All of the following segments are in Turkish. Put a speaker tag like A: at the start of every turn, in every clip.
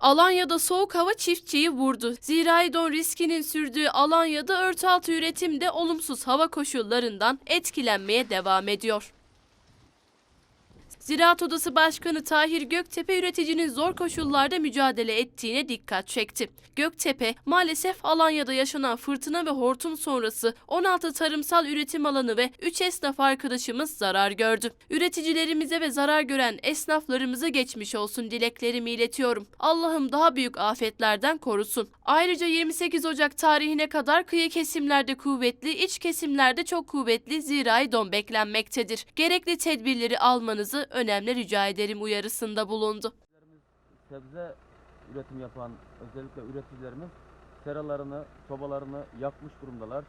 A: Alanya'da soğuk hava çiftçiyi vurdu. Zirai don riskinin sürdüğü Alanya'da örtü altı üretim olumsuz hava koşullarından etkilenmeye devam ediyor. Ziraat Odası Başkanı Tahir Göktepe üreticinin zor koşullarda mücadele ettiğine dikkat çekti. Göktepe maalesef Alanya'da yaşanan fırtına ve hortum sonrası 16 tarımsal üretim alanı ve 3 esnaf arkadaşımız zarar gördü. Üreticilerimize ve zarar gören esnaflarımıza geçmiş olsun dileklerimi iletiyorum. Allah'ım daha büyük afetlerden korusun. Ayrıca 28 Ocak tarihine kadar kıyı kesimlerde kuvvetli, iç kesimlerde çok kuvvetli zirai don beklenmektedir. Gerekli tedbirleri almanızı önemli rica ederim uyarısında bulundu.
B: sebze üretim yapan özellikle üreticilerimiz seralarını, sobalarını yakmış durumdalar.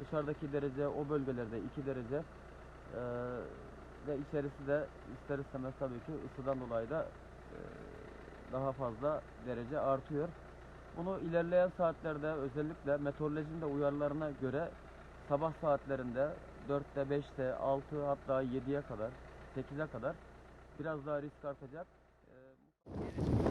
B: Dışarıdaki derece o bölgelerde 2 derece eee, ve içerisi de ister istemez tabii ki ısıdan dolayı da eee, daha fazla derece artıyor. Bunu ilerleyen saatlerde özellikle meteorolojinin de uyarılarına göre sabah saatlerinde 4'te, 5'te, 6 hatta 7'ye kadar, 8'e kadar biraz daha risk artacak. Eee,